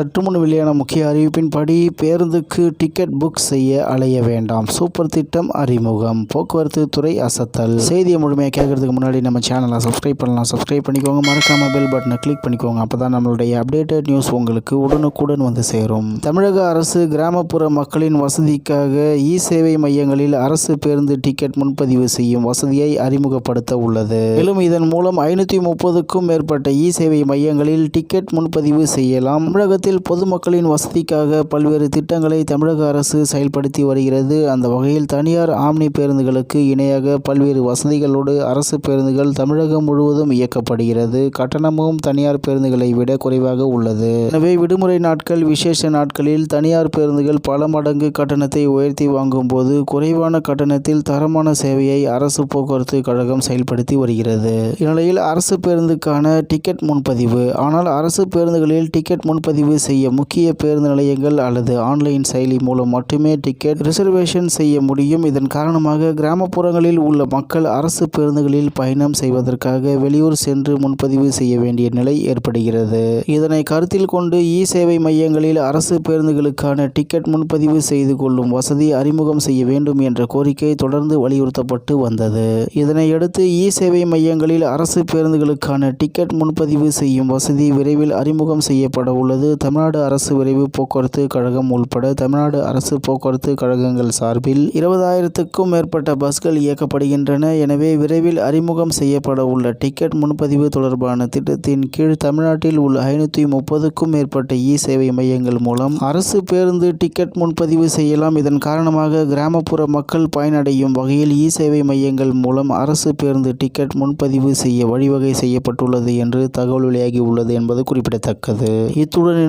சற்று முன் வெளியான முக்கிய அறிவிப்பின்படி பேருந்துக்கு டிக்கெட் புக் செய்ய அலைய வேண்டாம். சூப்பர் திட்டம் அறிமுகம். போக்குவரத்து துறை அசத்தல். செய்தியை முழுமையாக கேட்கறதுக்கு முன்னாடி நம்ம சேனலை சப்ஸ்கிரைப் பண்ணலாம். சப்ஸ்கிரைப் பண்ணிக்கோங்க. மறக்காம பெல் பட்டனை கிளிக் பண்ணிக்கோங்க. அப்பதான் நம்மளுடைய அப்டேட்டட் நியூஸ் உங்களுக்கு உடனுக்குடன் வந்து சேரும். தமிழக அரசு கிராமப்புற மக்களின் வசதிக்காக இ சேவை மையங்களில் அரசு பேருந்து டிக்கெட் முன்பதிவு செய்யும் வசதியை அறிமுகப்படுத்த உள்ளது. மேலும் இதன் மூலம் ஐநூற்றி முப்பதுக்கும் மேற்பட்ட இ சேவை மையங்களில் டிக்கெட் முன்பதிவு செய்யலாம். தமிழகத்தில் பொதுமக்களின் வசதிக்காக பல்வேறு திட்டங்களை தமிழக அரசு செயல்படுத்தி வருகிறது. அந்த வகையில் தனியார் ஆம்னி பேருந்துகளுக்கு இணையாக பல்வேறு வசதிகளோடு அரசு பேருந்துகள் தமிழகம் முழுவதும் இயக்கப்படுகிறது. கட்டணமும் தனியார் பேருந்துகளை விட குறைவாக உள்ளது. எனவே விடுமுறை நாட்கள் விசேஷ நாட்களில் தனியார் பேருந்துகள் பல மடங்கு கட்டணத்தை உயர்த்தி வாங்கும் போது குறைவான கட்டணத்தில் தரமான சேவையை அரசு போக்குவரத்து கழகம் செயல்படுத்தி வருகிறது. இந்நிலையில் அரசு பேருந்துக்கான டிக்கெட் முன்பதிவு. ஆனால் அரசு பேருந்துகளில் டிக்கெட் முன்பதிவு செய்ய முக்கிய பேருந்து நிலையங்கள் அல்லது ஆன்லைன் செயலி மூலம் மட்டுமே டிக்கெட் ரிசர்வேஷன் செய்ய முடியும். இதன் காரணமாக கிராமப்புறங்களில் உள்ள மக்கள் அரசு பேருந்துகளில் பயணம் செய்வதற்காக வெளியூர் சென்று முன்பதிவு செய்ய வேண்டிய நிலை ஏற்படுகிறது. இதனை கருத்தில் கொண்டு இ சேவை மையங்களில் அரசு பேருந்துகளுக்கான டிக்கெட் முன்பதிவு செய்து கொள்ளும் வசதி அறிமுகம் செய்ய வேண்டும் என்ற கோரிக்கை தொடர்ந்து வலியுறுத்தப்பட்டு வந்தது. இதனையடுத்து இ சேவை மையங்களில் அரசு பேருந்துகளுக்கான டிக்கெட் முன்பதிவு செய்யும் வசதி விரைவில் அறிமுகம் செய்யப்பட உள்ளது. தமிழ்நாடு அரசு விரைவு போக்குவரத்து கழகம் உள்பட தமிழ்நாடு அரசு போக்குவரத்து கழகங்கள் சார்பில் இருபதாயிரத்துக்கும் மேற்பட்ட பஸ்கள் இயக்கப்படுகின்றன. எனவே விரைவில் அறிமுகம் செய்யப்பட உள்ள டிக்கெட் முன்பதிவு தொடர்பான திட்டத்தின் கீழ் தமிழ்நாட்டில் உள்ள ஐநூற்றி முப்பதுக்கும் மேற்பட்ட இ சேவை மையங்கள் மூலம் அரசு பேருந்து டிக்கெட் முன்பதிவு செய்யலாம். இதன் காரணமாக கிராமப்புற மக்கள் பயனடையும் வகையில் இ சேவை மையங்கள் மூலம் அரசு பேருந்து டிக்கெட் முன்பதிவு செய்ய வழிவகை செய்யப்பட்டுள்ளது என்று தகவல் வெளியாகி உள்ளது என்பது குறிப்பிடத்தக்கது. இத்துடன்